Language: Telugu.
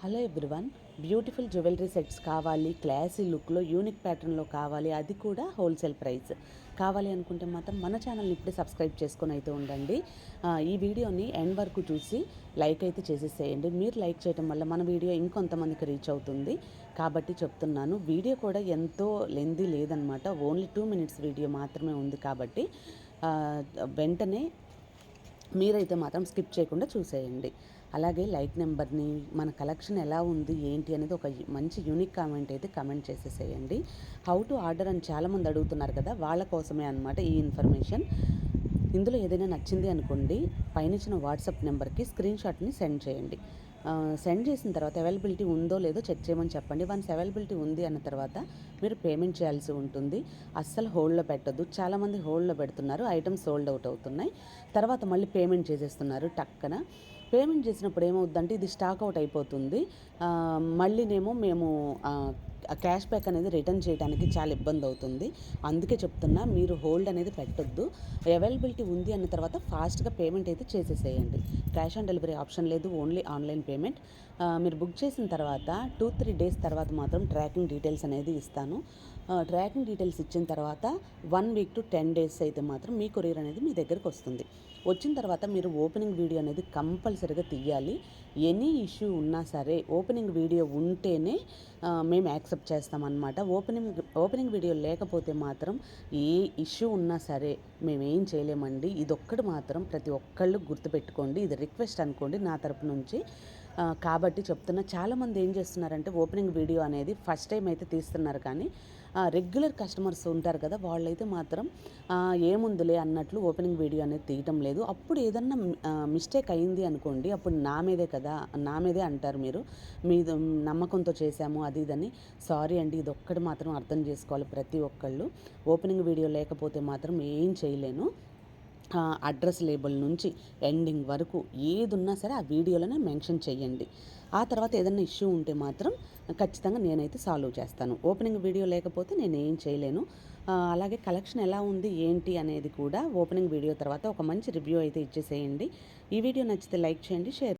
Hello everyone beautiful jewellery sets కావాలి క్లాసీ లుక్లో యూనిక్ ప్యాటర్న్లో కావాలి అది కూడా హోల్సేల్ ప్రైస్ కావాలి అనుకుంటే మాత్రం మన ఛానల్ని ఇప్పుడే సబ్స్క్రైబ్ చేసుకొని అయితే ఉండండి. ఈ వీడియోని ఎండ్ వరకు చూసి లైక్ అయితే చేసేసేయండి. మీరు లైక్ చేయడం వల్ల మన వీడియో ఇంకొంతమందికి రీచ్ అవుతుంది. కాబట్టి చెప్తున్నాను వీడియో కూడా ఎంతో లెందీ లేదనమాట ఓన్లీ టూ మినిట్స్ వీడియో మాత్రమే ఉంది కాబట్టి వెంటనే మీరైతే మాత్రం స్కిప్ చేయకుండా చూసేయండి. అలాగే లైక్ నెంబర్ని మన కలెక్షన్ ఎలా ఉంది ఏంటి అనేది ఒక మంచి యూనిక్ కామెంట్ అయితే కమెంట్ చేసేసేయండి. హౌ టు ఆర్డర్ అని చాలామంది అడుగుతున్నారు కదా వాళ్ళ కోసమే అనమాట ఈ ఇన్ఫర్మేషన్. ఇందులో ఏదైనా నచ్చింది అనుకోండి పైన ఇచ్చిన వాట్సాప్ నెంబర్కి స్క్రీన్ షాట్ని సెండ్ చేయండి. సెండ్ చేసిన తర్వాత అవైలబిలిటీ ఉందో లేదో చెక్ చేయమని చెప్పండి. వన్స్ అవైలబిలిటీ ఉంది అన్న తర్వాత మీరు పేమెంట్ చేయాల్సి ఉంటుంది. అస్సలు హోల్డ్లో పెట్టద్దు. చాలామంది హోల్డ్లో పెడుతున్నారు. ఐటమ్స్ సోల్డ్ అవుట్ అవుతున్నాయి. తర్వాత మళ్ళీ పేమెంట్ చేసేస్తున్నారు టక్కన. పేమెంట్ చేసినప్పుడు ఏమవుద్దంటే ఇది స్టాక్ అవుట్ అయిపోతుంది. మళ్ళీనేమో మేము క్యాష్ బ్యాక్ అనేది రిటర్న్ చేయడానికి చాలా ఇబ్బంది అవుతుంది. అందుకే చెప్తున్నా మీరు హోల్డ్ అనేది పెట్టొద్దు. అవైలబిలిటీ ఉంది అన్న తర్వాత ఫాస్ట్గా పేమెంట్ అయితే చేసేసేయండి. క్యాష్ ఆన్ డెలివరీ ఆప్షన్ లేదు. Only online payment payment. మీరు బుక్ చేసిన తర్వాత టూ త్రీ డేస్ తర్వాత మాత్రం ట్రాకింగ్ డీటెయిల్స్ అనేది ఇస్తాను. ట్రాకింగ్ డీటెయిల్స్ ఇచ్చిన తర్వాత one week to ten days అయితే మాత్రం మీ కొరియర్ అనేది మీ దగ్గరకు వస్తుంది. వచ్చిన తర్వాత మీరు ఓపెనింగ్ వీడియో అనేది కంపల్సరీగా తీయాలి. ఎనీ ఇష్యూ ఉన్నా సరే ఓపెనింగ్ వీడియో ఉంటేనే మేము యాక్సెప్ట్ చేస్తామన్నమాట. ఓపెనింగ్ ఓపెనింగ్ వీడియో లేకపోతే మాత్రం ఏ ఇష్యూ ఉన్నా సరే మేము ఏం చేయలేమండి. ఇదొక్కటి మాత్రం ప్రతి ఒక్కళ్ళు గుర్తుపెట్టుకోండి. ఇది రిక్వెస్ట్ అనుకోండి నా తరపు నుంచి. కాబట్టి చెప్తున్నా. చాలామంది ఏం చేస్తున్నారంటే ఓపెనింగ్ వీడియో అనేది ఫస్ట్ టైం అయితే తీస్తున్నారు కానీ రెగ్యులర్ కస్టమర్స్ ఉంటారు కదా వాళ్ళైతే మాత్రం ఏముందిలే అన్నట్లు ఓపెనింగ్ వీడియో అనేది తీయటం లేదు. అప్పుడు ఏదన్నా మిస్టేక్ అయింది అనుకోండి అప్పుడు నా మీదే కదా నా మీదే అంటారు మీరు. మీ నమ్మకంతో చేశాము అది ఇదని. సారీ అండి ఇది ఒక్కటి మాత్రం అర్థం చేసుకోవాలి ప్రతి ఒక్కళ్ళు. ఓపెనింగ్ వీడియో లేకపోతే మాత్రం ఏం చేయలేను. అడ్రస్ లేబుల్ నుంచి ఎండింగ్ వరకు ఏది ఉన్నా సరే ఆ వీడియోలోనే మెన్షన్ చేయండి. ఆ తర్వాత ఏదైనా ఇష్యూ ఉంటే మాత్రం ఖచ్చితంగా నేనైతే సాల్వ్ చేస్తాను. ఓపెనింగ్ వీడియో లేకపోతే నేను ఏం చేయలేను అలాగే కలెక్షన్ ఎలా ఉంది ఏంటి అనేది కూడా ఓపెనింగ్ వీడియో తర్వాత ఒక మంచి రివ్యూ అయితే ఇచ్చేసేయండి. ఈ వీడియో నచ్చితే లైక్ చేయండి షేర్